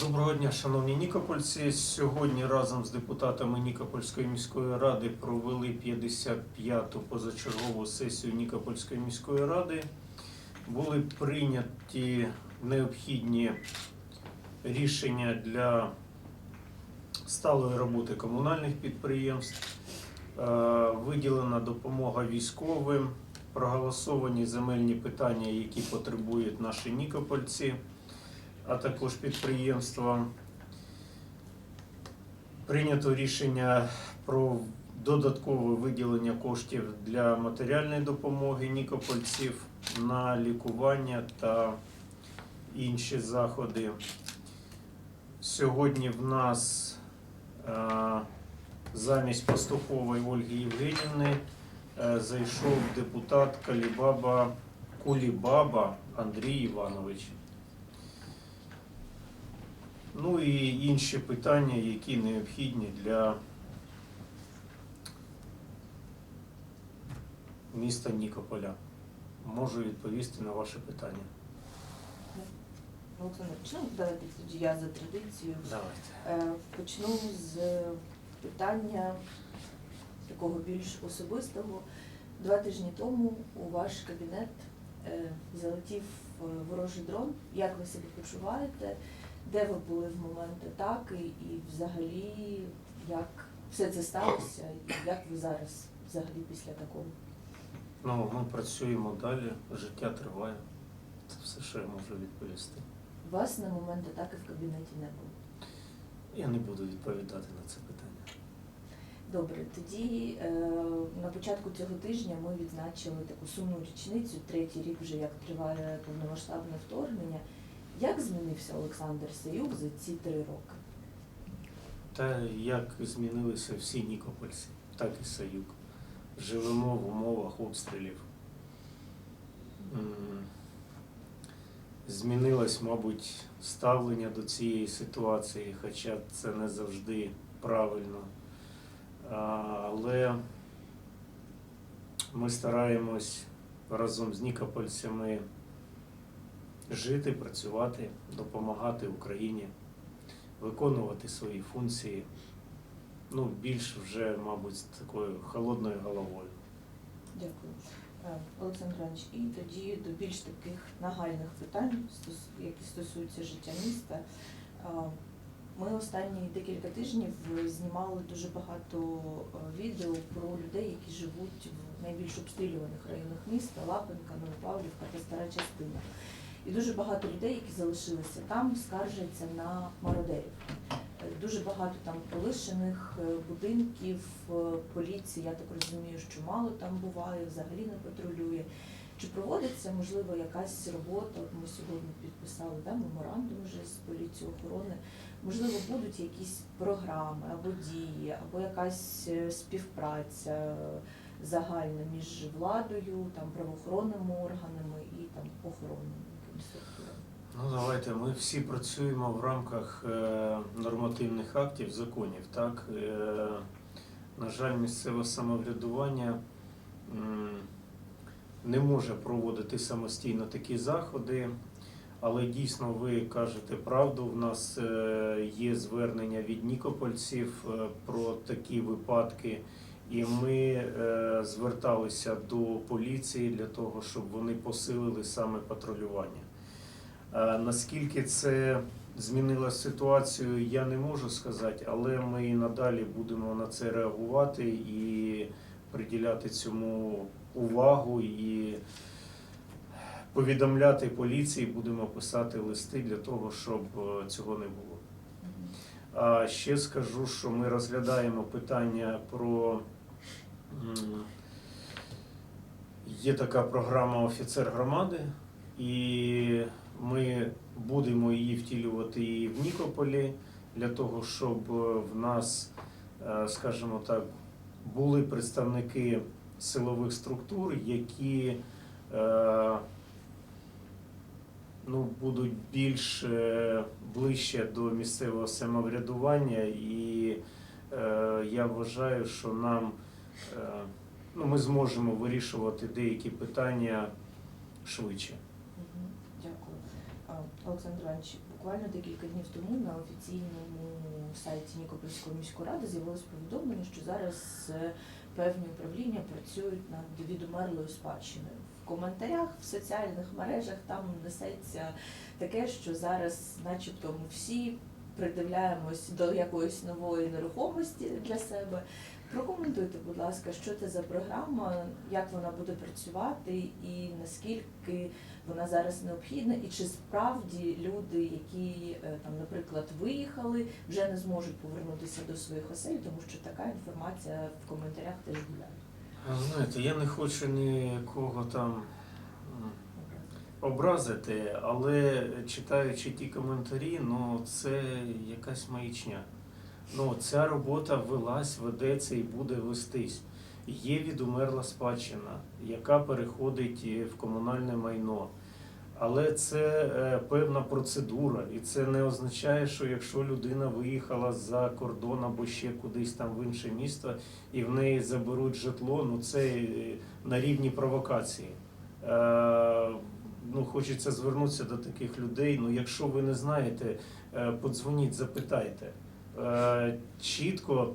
Доброго дня, шановні нікопольці. Сьогодні разом з депутатами Нікопольської міської ради провели 55-ту позачергову сесію Нікопольської міської ради. Були прийняті необхідні рішення для сталої роботи комунальних підприємств, Е, виділена допомога військовим, проголосовані земельні питання, які потребують наші нікопольці а також підприємства. Прийнято рішення про додаткове виділення коштів для матеріальної допомоги нікопольців на лікування та інші заходи. Сьогодні в нас е, замість Пастухової Ольги Євгенівни е, зайшов депутат Калібаба Кулібаба Андрій Іванович. Ну і інші питання, які необхідні для міста Нікополя. Можу відповісти на ваше питання. Олександр, почнемо давайте тоді я за традицією. Давайте. Е, Почну з питання такого більш особистого. Два тижні тому у ваш кабінет е, залетів е, ворожий дрон. Як ви себе почуваєте? Де ви були в момент атаки і взагалі як все це сталося? І як ви зараз взагалі після такого? Ну, ми працюємо далі, життя триває. Це все, що я можу відповісти. Вас на момент атаки в кабінеті не було. Я не буду відповідати на це питання. Добре, тоді е, на початку цього тижня ми відзначили таку сумну річницю, третій рік вже як триває повномасштабне вторгнення. Як змінився Олександр Саюк за ці три роки? Та як змінилися всі нікопольці, так і Саюк. Живемо в умовах обстрілів. Змінилось, мабуть, ставлення до цієї ситуації, хоча це не завжди правильно. Але ми стараємось разом з нікопольцями жити, працювати, допомагати Україні виконувати свої функції, ну, більш вже, мабуть, такою холодною головою. Дякую. Е, Олександр Іванович, і тоді до більш таких нагальних питань, які стосуються життя міста. Е, Ми останні декілька тижнів знімали дуже багато е, відео про людей, які живуть в найбільш обстрілюваних районах міста Лапенка, Новопавлівка та Стара частина. І дуже багато людей, які залишилися там, скаржаться на мародерів. Е, Дуже багато там полишених е, будинків, е, поліції, я так розумію, що мало там буває, взагалі не патрулює. Чи проводиться, можливо, якась робота? От ми сьогодні підписали да, меморандум вже з поліцією охорони. Можливо, будуть якісь програми або дії, або якась співпраця загальна між владою, там правоохоронними органами і там охоронними Ну, давайте, ми всі працюємо в рамках е, нормативних актів, законів. Так? Е, на жаль, місцеве самоврядування не може проводити самостійно такі заходи, але дійсно ви кажете правду. В нас е, є звернення від нікопольців про такі випадки. І ми зверталися до поліції для того, щоб вони посилили саме патрулювання. Е, Наскільки це змінило ситуацію, я не можу сказати, але ми і надалі будемо на це реагувати і приділяти цьому увагу і повідомляти поліції, будемо писати листи для того, щоб е, цього не було. А ще скажу, що ми розглядаємо питання про є така програма офіцер громади, і ми будемо її втілювати і в Нікополі для того, щоб е, в нас, е, скажімо так, були представники силових структур, які е, ну, будуть більш ближче до місцевого самоврядування, і я вважаю, що нам ну, ми зможемо вирішувати деякі питання швидше. Олександр Іванович, буквально декілька днів тому на офіційному сайті Нікопольської міської ради з'явилось повідомлення, що зараз е, певні управління працюють над відомерлою спадщиною. В коментарях в соціальних мережах там несеться таке, що зараз, начебто, ми всі придивляємось до якоїсь нової нерухомості для себе. Прокоментуйте, будь ласка, що це за програма, як вона буде працювати і наскільки вона зараз необхідна, і чи справді люди, які е, там, наприклад, виїхали, вже не зможуть повернутися до своїх осель, тому що така інформація в коментарях теж гуляє. Знаєте, я не хочу нікого там образити, але читаючи ті коментарі, ну це якась маячня. Ну, ця робота велась, ведеться і буде вестись. Є відумерла спадщина, яка переходить в комунальне майно. Але це е, певна процедура, і це не означає, що якщо людина виїхала за кордон або ще кудись там в інше місто, і в неї заберуть житло, ну це е, на рівні провокації. Е, ну, хочеться звернутися до таких людей. Ну, якщо ви не знаєте, подзвоніть, запитайте. Е, чітко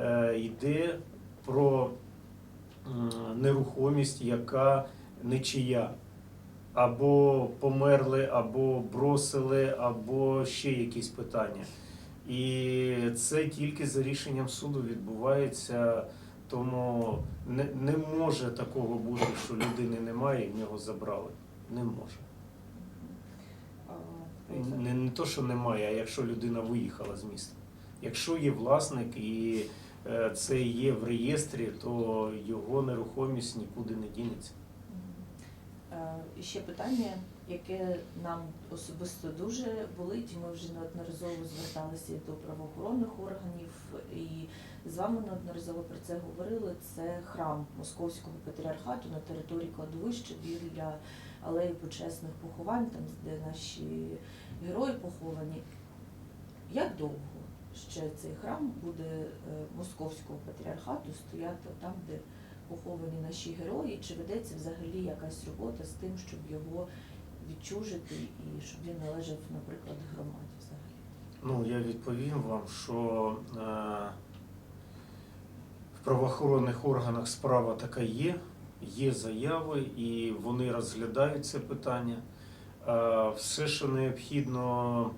е, йде про нерухомість, яка нечия. Або померли, або бросили, або ще якісь питання. І це тільки за рішенням суду відбувається, тому не, не може такого бути, що людини немає і в нього забрали. Не може. Не, не то, що немає, а якщо людина виїхала з міста. Якщо є власник і е, це є в реєстрі, то його нерухомість нікуди не дінеться. Е, І ще питання, яке нам особисто дуже болить, ми вже неодноразово зверталися до правоохоронних органів, і з вами неодноразово про це говорили. Це храм Московського патріархату на території кладовища біля алеї почесних поховань, там де наші герої поховані. Як довго ще цей храм буде е, Московського патріархату стояти там, де поховані наші герої, чи ведеться взагалі якась робота з тим, щоб його відчужити і щоб він належав, наприклад, громаді взагалі? Ну, я відповім вам, що е, в правоохоронних органах справа така є, є заяви, і вони розглядають це питання. Е, все, що необхідно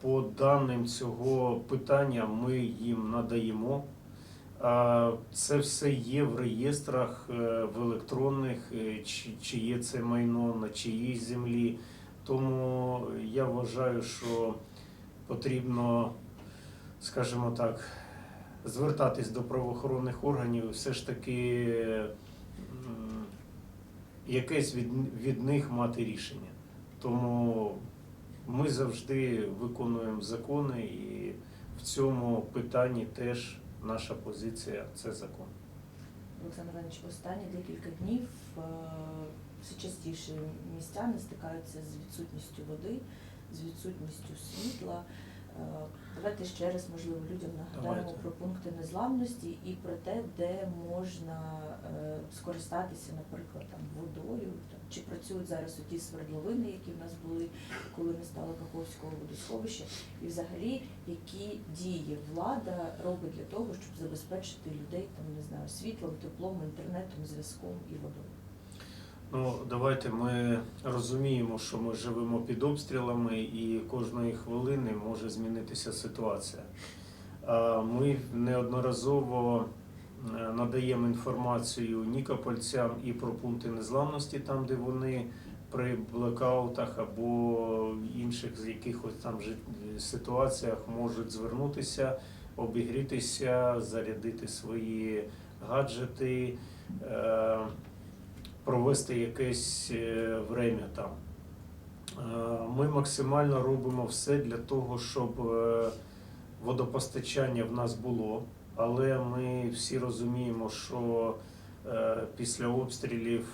по даним цього питання, ми їм надаємо. Е, Це все є в реєстрах е, в електронних, е, чи, чи є це майно на чиїй землі. Тому я вважаю, що потрібно, скажімо так, звертатись до правоохоронних органів, все ж таки якесь від, від них мати рішення. Тому ми завжди виконуємо закони, і в цьому питанні теж наша позиція це закон. Олександр Іванович, останні декілька днів е, все частіше містяни стикаються з відсутністю води, з відсутністю світла. Е, Давайте ще раз, можливо, людям нагадаємо Давайте. про пункти незламності і про те, де можна е, скористатися, наприклад, там водою. Там, чи працюють зараз ті свердловини, які в нас були, коли не стало Каховського водосховища, і взагалі які дії влада робить для того, щоб забезпечити людей там не знаю світлом, теплом, інтернетом, зв'язком і водою. Ну, давайте ми розуміємо, що ми живемо під обстрілами і кожної хвилини може змінитися ситуація. Ми неодноразово е, надаємо інформацію нікопольцям і про пункти незламності, там, де вони при блекаутах або інших з якихось там ситуаціях можуть звернутися, обігрітися, зарядити свої гаджети. Е, провести якесь е, время там. Е, Ми максимально робимо все для того, щоб е, водопостачання в нас було, але ми всі розуміємо, що е, після обстрілів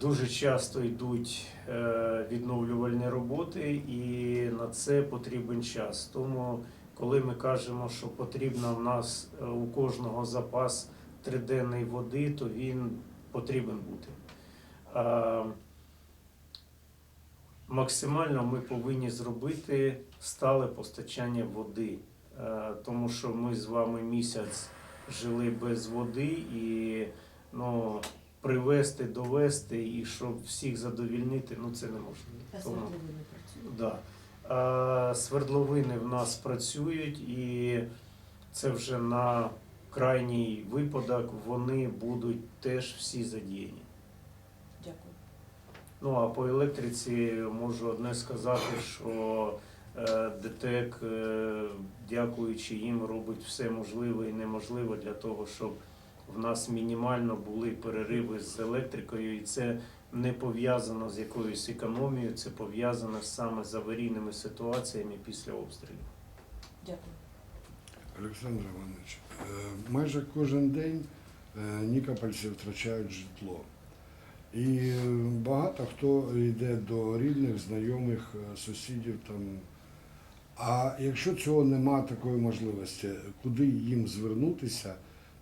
дуже часто йдуть е, відновлювальні роботи, і на це потрібен час. Тому, коли ми кажемо, що потрібно в нас е, у кожного запас триденної води, то він потрібен бути. Максимально ми повинні зробити стале постачання води, тому що ми з вами місяць жили без води і ну, привезти, довести і щоб всіх задовільнити, ну це неможливо. А Тому- свердловини працюють? Да. А, свердловини в нас працюють, і це вже на крайній випадок вони будуть теж всі задіяні. Дякую. Ну а по електриці можу одне сказати, що е, ДТЕК, е, дякуючи їм, робить все можливе і неможливе для того, щоб в нас мінімально були перериви з електрикою, і це не пов'язано з якоюсь економією, це пов'язано саме з аварійними ситуаціями після обстрілів. Дякую. Олександр Іванович, е, майже кожен день е, нікопольці втрачають житло. І багато хто йде до рідних, знайомих, е, сусідів там. А якщо цього нема такої можливості, куди їм звернутися,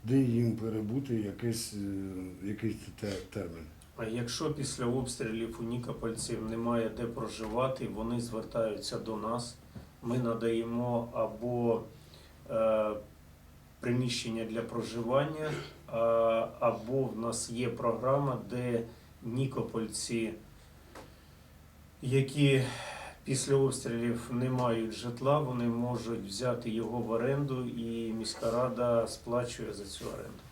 де їм перебути якийсь, якийсь термін? А якщо після обстрілів у Нікопольців немає де проживати, вони звертаються до нас. Ми надаємо або приміщення для проживання, або в нас є програма, де Нікопольці, які після обстрілів не мають житла, вони можуть взяти його в оренду, і міська рада сплачує за цю оренду.